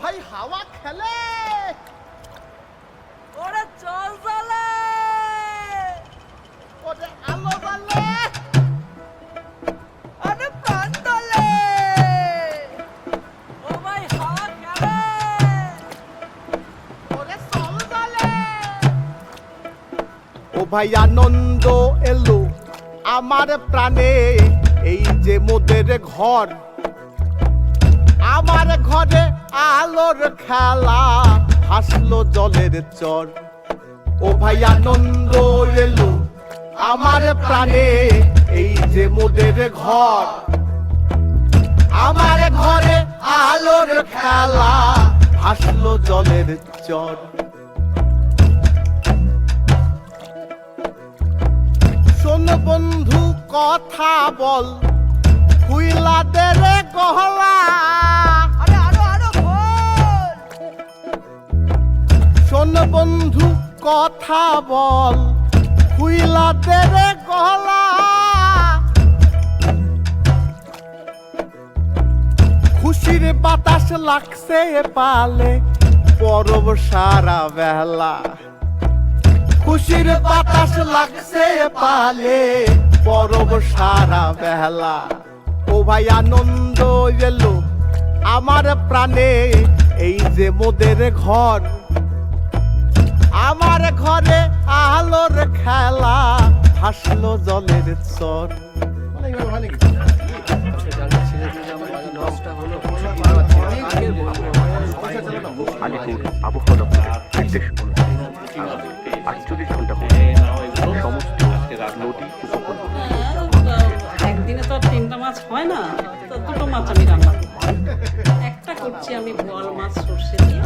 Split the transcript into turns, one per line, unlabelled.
ভাই হাওয়া খেলে। ওরে চল চলে ওরে আলো জ্বলে ভাই আনন্দ এলো আমার প্রাণে। এই যে মোদের ঘর আমার ঘরে আলোর খেলা হাসলো জলের চর। ও ভাই আনন্দ এলো আমার প্রাণে, এই যে মোদের ঘর। আমার ঘরে আলোর খেলা হাসলো জলের চর। শোন বন্ধু, কথা বল গহলা বন্ধু, কথা বল। হুইলাদের গহলা খুশির বাতাস লাগছে পালে, পরব সারা বেলা। খুশির বাতাস লাগছে পালে, পরব সারা বেলা। ও ভাই আনন্দ এলো আমার প্রাণে, এই যে মোদের ঘর। আমার ঘরে আলোর খেলা হাসলো জলের চর
আলিপুর আবহাওয়া দপ্তরের নির্দেশ অনুযায়ী আটচল্লিশ ঘণ্টা সমস্ত নদী উপকূল
একদিনে তো আর তিনটা মাছ হয় না তো দুটো মাছ আমি রান্না একটা করছি আমি বোয়াল মাছ সর্ষে দিয়ে।